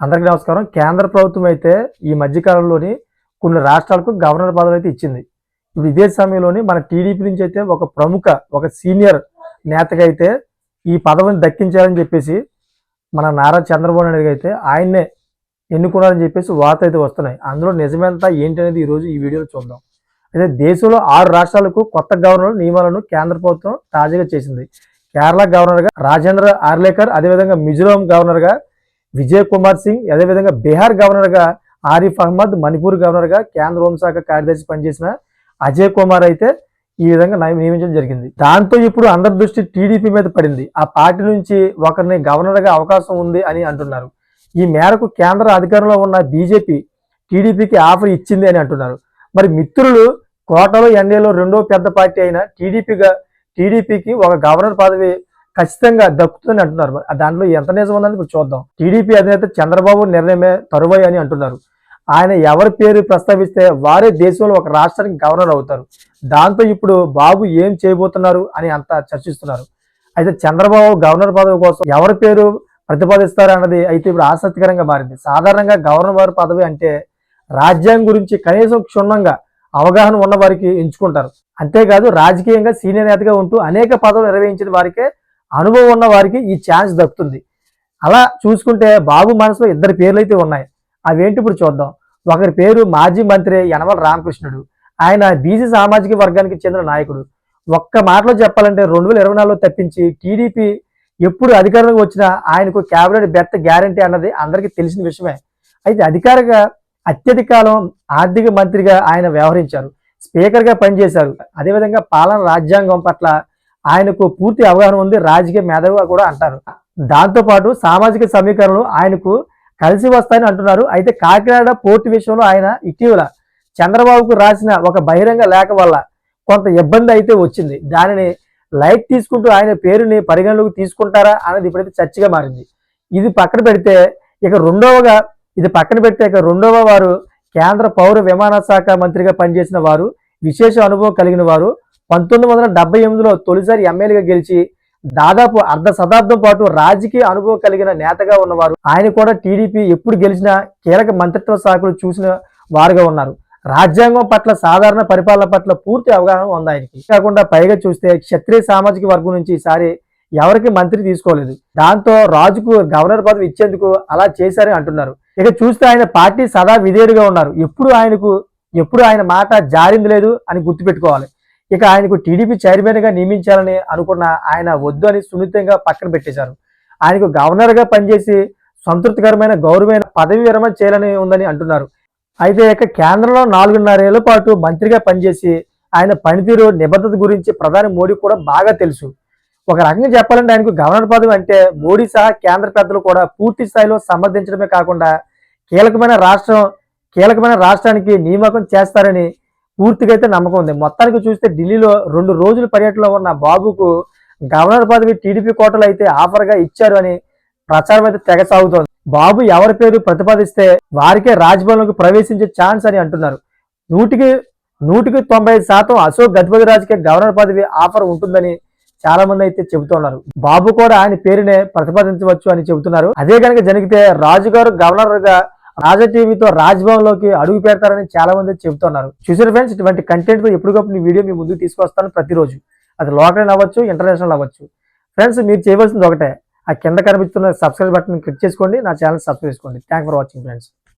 అందరికీ నమస్కారం. కేంద్ర ప్రభుత్వం అయితే ఈ మధ్యకాలంలోని కొన్ని రాష్ట్రాలకు గవర్నర్ పదవి అయితే ఇచ్చింది. ఇప్పుడు ఇదే సమయంలోని మన టీడీపీ నుంచి అయితే ఒక ప్రముఖ ఒక సీనియర్ నేతగా అయితే ఈ పదవిని దక్కించాలని చెప్పేసి మన నారా చంద్రబాబు నాయుడు అయితే ఆయన్నే ఎన్నుకున్నారని చెప్పేసి వార్త అయితే వస్తున్నాయి. అందులో నిజమేంతా ఏంటి అనేది ఈరోజు ఈ వీడియోలో చూద్దాం. అయితే దేశంలో ఆరు రాష్ట్రాలకు కొత్త గవర్నర్ నియమాలను కేంద్ర ప్రభుత్వం తాజాగా చేసింది. కేరళ గవర్నర్గా రాజేంద్ర ఆర్లేకర్ అదేవిధంగా మిజోరాం గవర్నర్గా విజయ్ కుమార్ సింగ్ అదేవిధంగా బీహార్ గవర్నర్గా ఆరిఫ్ అహ్మద్ మణిపూర్ గవర్నర్గా కేంద్ర హోంశాఖ కార్యదర్శి పనిచేసిన అజయ్ కుమార్ అయితే ఈ విధంగా నయ- నియమించడం జరిగింది. దాంతో ఇప్పుడు అందరి దృష్టి టీడీపీ మీద పడింది. ఆ పార్టీ నుంచి ఒకరిని గవర్నర్గా అవకాశం ఉంది అని అంటున్నారు. ఈ మేరకు కేంద్ర అధికారంలో ఉన్న బీజేపీ టీడీపీకి ఆఫర్ ఇచ్చింది అని అంటున్నారు. మరి మిత్రులు కోటలో ఎన్డీఏలో రెండో పెద్ద పార్టీ అయిన టీడీపీగా టీడీపీకి ఒక గవర్నర్ పదవి ఖచ్చితంగా దక్కుతుందని అంటున్నారు. దాంట్లో ఎంత నిజం ఉందని ఇప్పుడు చూద్దాం. టీడీపీ అధినేత చంద్రబాబు నిర్ణయమే తరువాయి అని అంటున్నారు. ఆయన ఎవరి పేరు ప్రస్తావిస్తే వారే దేశంలో ఒక రాష్ట్రానికి గవర్నర్ అవుతారు. దాంతో ఇప్పుడు బాబు ఏం చేయబోతున్నారు అని అంతా చర్చిస్తున్నారు. అయితే చంద్రబాబు గవర్నర్ పదవి కోసం ఎవరి పేరు ప్రతిపాదిస్తారు అన్నది అయితే ఇప్పుడు ఆసక్తికరంగా మారింది. సాధారణంగా గవర్నర్ పదవి అంటే రాజ్యాంగం గురించి కనీసం క్షుణ్ణంగా అవగాహన ఉన్న వారికి ఎంచుకుంటారు. అంతేకాదు రాజకీయంగా సీనియర్ నేతగా ఉంటూ అనేక పదవులు నిర్వహించిన వారికే అనుభవం ఉన్న వారికి ఈ ఛాన్స్ దక్కుతుంది. అలా చూసుకుంటే బాబు మనసులో ఇద్దరు పేర్లు అయితే ఉన్నాయి. అవేంటి ఇప్పుడు చూద్దాం. ఒకరి పేరు మాజీ మంత్రి యనమల రామకృష్ణుడు. ఆయన బీసీ సామాజిక వర్గానికి చెందిన నాయకుడు. ఒక్క మాటలో చెప్పాలంటే రెండు వేల ఇరవై నాలుగులో తప్పించి టీడీపీ ఎప్పుడు అధికారంలోకి వచ్చినా ఆయనకు క్యాబినెట్ బెర్త్ గ్యారంటీ అన్నది అందరికీ తెలిసిన విషయమే. అయితే అధికారిక అత్యధిక కాలం ఆర్థిక మంత్రిగా ఆయన వ్యవహరించారు. స్పీకర్గా పనిచేశారు. అదేవిధంగా పాలన రాజ్యాంగం పట్ల ఆయనకు పూర్తి అవగాహన ఉంది రాజకీయ మేధావిగా కూడా అంటారు. దాంతోపాటు సామాజిక సమీకరణలు ఆయనకు కలిసి వస్తాయని అంటున్నారు. అయితే కాకినాడ పోర్టు విషయంలో ఆయన ఇటీవల చంద్రబాబుకు రాసిన ఒక బహిరంగ లేఖ వల్ల కొంత ఇబ్బంది అయితే వచ్చింది. దానిని లైట్ తీసుకుంటూ ఆయన పేరుని పరిగణలోకి తీసుకుంటారా అనేది ఇప్పుడైతే చర్చగా మారింది. ఇది పక్కన పెడితే ఇక రెండవగా ఇది పక్కన పెడితే ఇక రెండవ వారు కేంద్ర పౌర విమాన శాఖ మంత్రిగా పనిచేసిన వారు విశేష అనుభవం కలిగిన వారు పంతొమ్మిది వందల డెబ్బై ఎనిమిదిలో తొలిసారి ఎమ్మెల్యేగా గెలిచి దాదాపు అర్ధ శతాబ్దం పాటు రాజకీయ అనుభవం కలిగిన నేతగా ఉన్నవారు. ఆయన కూడా టీడీపీ ఎప్పుడు గెలిచినా కీలక మంత్రిత్వ శాఖలు చూసిన వారుగా ఉన్నారు. రాజ్యాంగం పట్ల సాధారణ పరిపాలన పట్ల పూర్తి అవగాహన ఉంది ఆయనకి. కాకుండా పైగా చూస్తే క్షత్రియ సామాజిక వర్గం నుంచి ఈసారి ఎవరికి మంత్రి తీసుకోలేదు. దాంతో రాజుకు గవర్నర్ పదవి ఇచ్చేందుకు అలా చేశారని అంటున్నారు. ఇక చూస్తే ఆయన పార్టీ సదా విధేయుడిగా ఉన్నారు. ఎప్పుడు ఆయనకు ఎప్పుడు ఆయన మాట జారింది లేదు అని గుర్తుపెట్టుకోవాలి. ఇక ఆయనకు టీడీపీ చైర్మన్గా నియమించాలని అనుకున్న ఆయన వద్దు అని సున్నితంగా పక్కన పెట్టేశారు. ఆయనకు గవర్నర్గా పనిచేసి సంతృప్తికరమైన గౌరవమైన పదవి విరమణ చేయాలని ఉందని అంటున్నారు. అయితే ఇక కేంద్రంలో నాలుగున్నరేళ్ళ పాటు మంత్రిగా పనిచేసి ఆయన పనితీరు నిబద్ధత గురించి ప్రధాని మోడీ కూడా బాగా తెలుసు. ఒక రకంగా చెప్పాలంటే ఆయనకు గవర్నర్ పదవి అంటే మోడీ సహా కేంద్ర పెద్దలు కూడా పూర్తి స్థాయిలో సమర్థించడమే కాకుండా కీలకమైన రాష్ట్రం కీలకమైన రాష్ట్రానికి నియామకం చేస్తారని పూర్తిగా అయితే నమ్మకం ఉంది. మొత్తానికి చూస్తే ఢిల్లీలో రెండు రోజుల పర్యటనలో ఉన్న బాబుకు గవర్నర్ పదవి టీడీపీ కోటలు అయితే ఆఫర్గా ఇచ్చారు అని ప్రచారం అయితే తెగ సాగుతోంది. బాబు ఎవరి పేరు ప్రతిపాదిస్తే వారికే రాజ్భవన్లోకి ప్రవేశించే ఛాన్స్ అని అంటున్నారు. నూటికి నూటికి తొంభై శాతం అశోక్ గజపతి రాజుకే గవర్నర్ పదవి ఆఫర్ ఉంటుందని చాలా మంది అయితే చెబుతున్నారు. బాబు కూడా ఆయన పేరునే ప్రతిపాదించవచ్చు అని చెబుతున్నారు. అదే కనుక జరిగితే రాజుగారు గవర్నర్గా రాజా టీవీతో రాజ్భవన్లోకి అడుగు పెడతారని చాలా మంది చెబుతున్నారు. చూసారు ఫ్రెండ్స్ ఇటువంటి కంటెంట్తో ఎప్పటికప్పుడు ఈ వీడియో మీ ముందుకు తీసుకొస్తాను ప్రతిరోజు. అది లోకల్ అవ్వచ్చు ఇంటర్నేషనల్ అవ్వచ్చు. ఫ్రెండ్స్ మీరు చేయవలసింది ఒకటే. ఆ కింద కనిపిస్తున్న సబ్స్క్రైబ్ బటన్ క్లిక్ చేసుకోండి నా ఛానల్ సబ్స్క్రైబ్ చేసుకోండి. Thank for watching friends